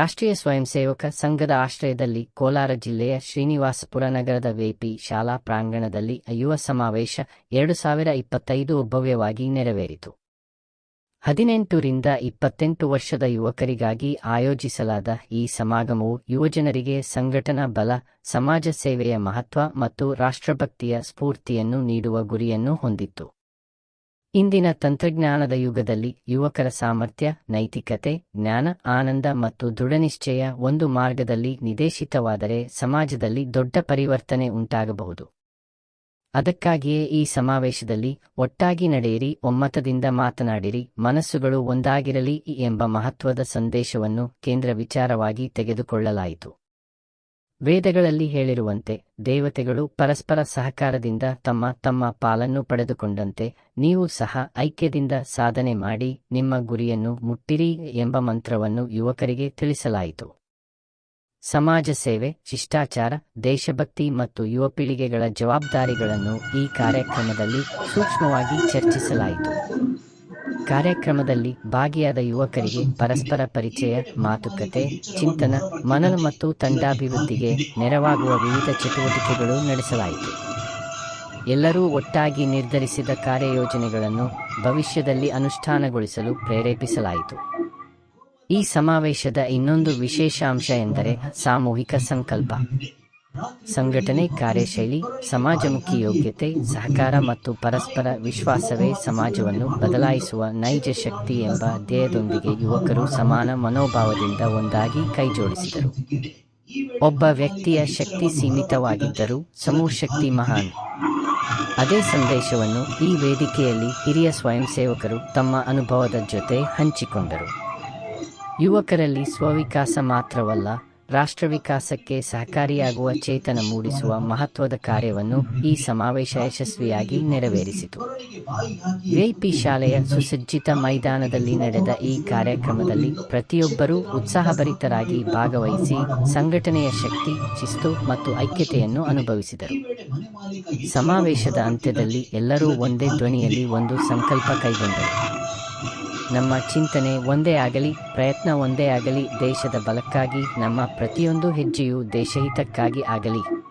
ರಾಷ್ಟ್ರೀಯ ಸ್ವಯಂ ಸೇವಕ ಸಂಘದ ಆಶ್ರಯದಲ್ಲಿ ಕೋಲಾರ ಜಿಲ್ಲೆಯ ಶ್ರೀನಿವಾಸಪುರ ನಗರದ ವೇಪಿ ಶಾಲಾ ಪ್ರಾಂಗಣದಲ್ಲಿ ಯುವ ಸಮಾವೇಶ ಎರಡು ಸಾವಿರ ಇಪ್ಪತ್ತೈದು ಭವ್ಯವಾಗಿ ನೆರವೇರಿತು. ಹದಿನೆಂಟರಿಂದ ಇಪ್ಪತ್ತೆಂಟು ವರ್ಷದ ಯುವಕರಿಗಾಗಿ ಆಯೋಜಿಸಲಾದ ಈ ಸಮಾಗಮವು ಯುವಜನರಿಗೆ ಸಂಘಟನಾ ಬಲ, ಸಮಾಜ ಸೇವೆಯ ಮಹತ್ವ ಮತ್ತು ರಾಷ್ಟ್ರಭಕ್ತಿಯ ಸ್ಫೂರ್ತಿಯನ್ನು ನೀಡುವ ಗುರಿಯನ್ನು ಹೊಂದಿತ್ತು. ಇಂದಿನ ತಂತ್ರಜ್ಞಾನದ ಯುಗದಲ್ಲಿ ಯುವಕರ ಸಾಮರ್ಥ್ಯ, ನೈತಿಕತೆ, ಜ್ಞಾನ, ಆನಂದ ಮತ್ತು ದೃಢನಿಶ್ಚಯ ಒಂದು ಮಾರ್ಗದಲ್ಲಿ ನಿದೇಶಿತವಾದರೆ ಸಮಾಜದಲ್ಲಿ ದೊಡ್ಡ ಪರಿವರ್ತನೆ ಉಂಟಾಗಬಹುದು. ಅದಕ್ಕಾಗಿಯೇ ಈ ಸಮಾವೇಶದಲ್ಲಿ ಒಟ್ಟಾಗಿ ನಡೆಯಿರಿ, ಒಮ್ಮತದಿಂದ ಮಾತನಾಡಿರಿ, ಮನಸ್ಸುಗಳು ಒಂದಾಗಿರಲಿ ಎಂಬ ಮಹತ್ವದ ಸಂದೇಶವನ್ನು ಕೇಂದ್ರ ವಿಚಾರವಾಗಿ ತೆಗೆದುಕೊಳ್ಳಲಾಯಿತು. ವೇದಗಳಲ್ಲಿ ಹೇಳಿರುವಂತೆ ದೇವತೆಗಳು ಪರಸ್ಪರ ಸಹಕಾರದಿಂದ ತಮ್ಮ ತಮ್ಮ ಪಾಲನ್ನು ಪಡೆದುಕೊಂಡಂತೆ ನೀವು ಸಹ ಐಕ್ಯದಿಂದ ಸಾಧನೆ ಮಾಡಿ ನಿಮ್ಮ ಗುರಿಯನ್ನು ಮುಟ್ಟಿರಿ ಎಂಬ ಮಂತ್ರವನ್ನು ಯುವಕರಿಗೆ ತಿಳಿಸಲಾಯಿತು. ಸಮಾಜ ಸೇವೆ, ಶಿಷ್ಟಾಚಾರ, ದೇಶಭಕ್ತಿ ಮತ್ತು ಯುವ ಪೀಳಿಗೆಗಳ ಜವಾಬ್ದಾರಿಗಳನ್ನು ಈ ಕಾರ್ಯಕ್ರಮದಲ್ಲಿ ಸೂಕ್ಷ್ಮವಾಗಿ ಚರ್ಚಿಸಲಾಯಿತು. ಕಾರ್ಯಕ್ರಮದಲ್ಲಿ ಭಾಗಿಯಾದ ಯುವಕರಿಗೆ ಪರಸ್ಪರ ಪರಿಚಯ, ಮಾತುಕತೆ, ಚಿಂತನ, ಮನನ ಮತ್ತು ತಂಡಾಭಿವೃದ್ಧಿಗೆ ನೆರವಾಗುವ ವಿವಿಧ ಚಟುವಟಿಕೆಗಳು ನಡೆಸಲಾಯಿತು. ಎಲ್ಲರೂ ಒಟ್ಟಾಗಿ ನಿರ್ಧರಿಸಿದ ಕಾರ್ಯಯೋಜನೆಗಳನ್ನು ಭವಿಷ್ಯದಲ್ಲಿ ಅನುಷ್ಠಾನಗೊಳಿಸಲು ಪ್ರೇರೇಪಿಸಲಾಯಿತು. ಈ ಸಮಾವೇಶದ ಇನ್ನೊಂದು ವಿಶೇಷ ಅಂಶ ಎಂದರೆ ಸಾಮೂಹಿಕ ಸಂಕಲ್ಪ. ಸಂಘಟನೆ, ಕಾರ್ಯಶೈಲಿ, ಸಮಾಜಮುಖಿ ಯೋಗ್ಯತೆ, ಸಹಕಾರ ಮತ್ತು ಪರಸ್ಪರ ವಿಶ್ವಾಸವೇ ಸಮಾಜವನ್ನು ಬದಲಾಯಿಸುವ ನೈಜ ಶಕ್ತಿ ಎಂಬ ಧ್ಯೇಯದೊಂದಿಗೆ ಯುವಕರು ಸಮಾನ ಮನೋಭಾವದಿಂದ ಒಂದಾಗಿ ಕೈಜೋಡಿಸಿದರು. ಒಬ್ಬ ವ್ಯಕ್ತಿಯ ಶಕ್ತಿ ಸೀಮಿತವಾಗಿದ್ದರೂ ಸಮೂಹ ಶಕ್ತಿ ಮಹಾನ್. ಅದೇ ಸಂದೇಶವನ್ನು ಈ ವೇದಿಕೆಯಲ್ಲಿ ಹಿರಿಯ ಸ್ವಯಂ ಸೇವಕರು ತಮ್ಮ ಅನುಭವದ ಜೊತೆ ಹಂಚಿಕೊಂಡರು. ಯುವಕರಲ್ಲಿ ಸ್ವವಿಕಾಸ ಮಾತ್ರವಲ್ಲ ರಾಷ್ಟ್ರ ವಿಕಾಸಕ್ಕೆ ಸಹಕಾರಿಯಾಗುವ ಚೇತನ ಮೂಡಿಸುವ ಮಹತ್ವದ ಕಾರ್ಯವನ್ನು ಈ ಸಮಾವೇಶ ಯಶಸ್ವಿಯಾಗಿ ನೆರವೇರಿಸಿತು. ವಿಐಪಿ ಶಾಲೆಯ ಸುಸಜ್ಜಿತ ಮೈದಾನದಲ್ಲಿ ನಡೆದ ಈ ಕಾರ್ಯಕ್ರಮದಲ್ಲಿ ಪ್ರತಿಯೊಬ್ಬರೂ ಉತ್ಸಾಹಭರಿತರಾಗಿ ಭಾಗವಹಿಸಿ ಸಂಘಟನೆಯ ಶಕ್ತಿ, ಶಿಸ್ತು ಮತ್ತು ಐಕ್ಯತೆಯನ್ನು ಅನುಭವಿಸಿದರು. ಸಮಾವೇಶದ ಅಂತ್ಯದಲ್ಲಿ ಎಲ್ಲರೂ ಒಂದೇ ಧ್ವನಿಯಲ್ಲಿ ಒಂದು ಸಂಕಲ್ಪ ಕೈಗೊಂಡರು. ನಮ್ಮ ಚಿಂತನೆ ಒಂದೇ ಆಗಲಿ ಪ್ರಯತ್ನ ಒಂದೇ ಆಗಲಿ ದೇಶದ ಬಲಕ್ಕಾಗಿ ನಮ್ಮ ಪ್ರತಿಯೊಂದು ಹೆಜ್ಜೆಯೂ ದೇಶಹಿತಕ್ಕಾಗಿ ಆಗಲಿ.